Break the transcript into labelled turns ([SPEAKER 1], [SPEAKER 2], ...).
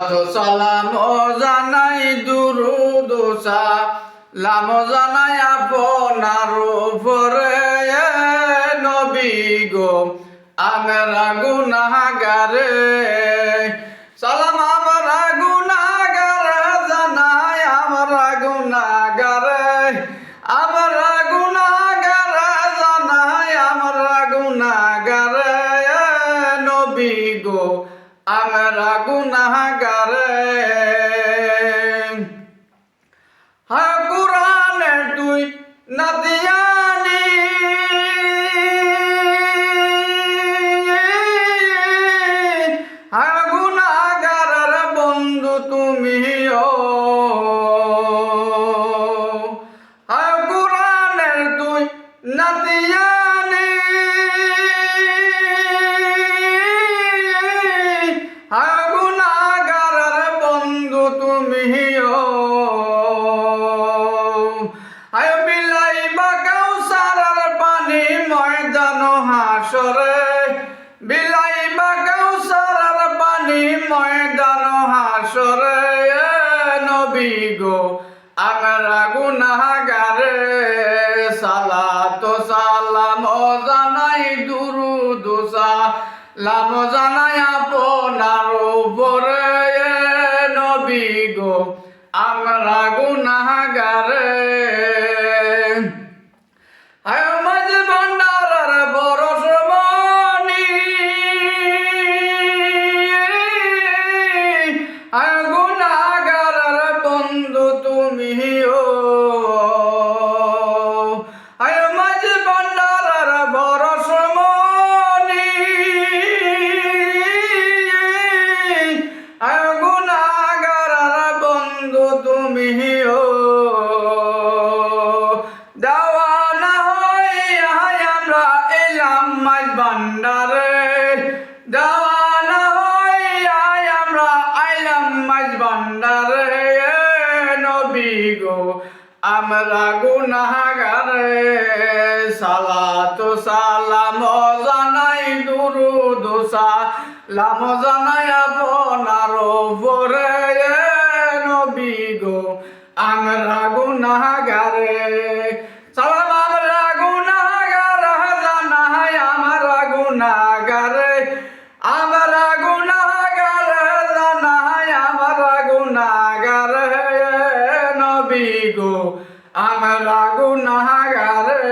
[SPEAKER 1] সালাম জানাই দুরুদোসা লাম জানাই আপনার উপরে নবী গো। আমরা গুনাহগারে, সালাম আমরা গুনাহগারে, জানাই আমরা গুনাহগারে। আমরা গুনাহগারে, জানাই আমরা গুনাহগারে, এ নবী গো। আমরা গুনাগারে হা কুরানে তুই নাদিয়ানি আমরা গুনাহগারে। সালাত সালাম জানাই দুরুদুসা লাম জানাই আপনার উপরে, এ নবী গো, আমরা গুনাহগারে। আমরা গুনাহগারে সালাত সালাম জানাই দুরুদোসা লাম জানাই আপনার উপরে নবী গো। আমরা গুনাহগারে সালাম అమలా గుణహాగారే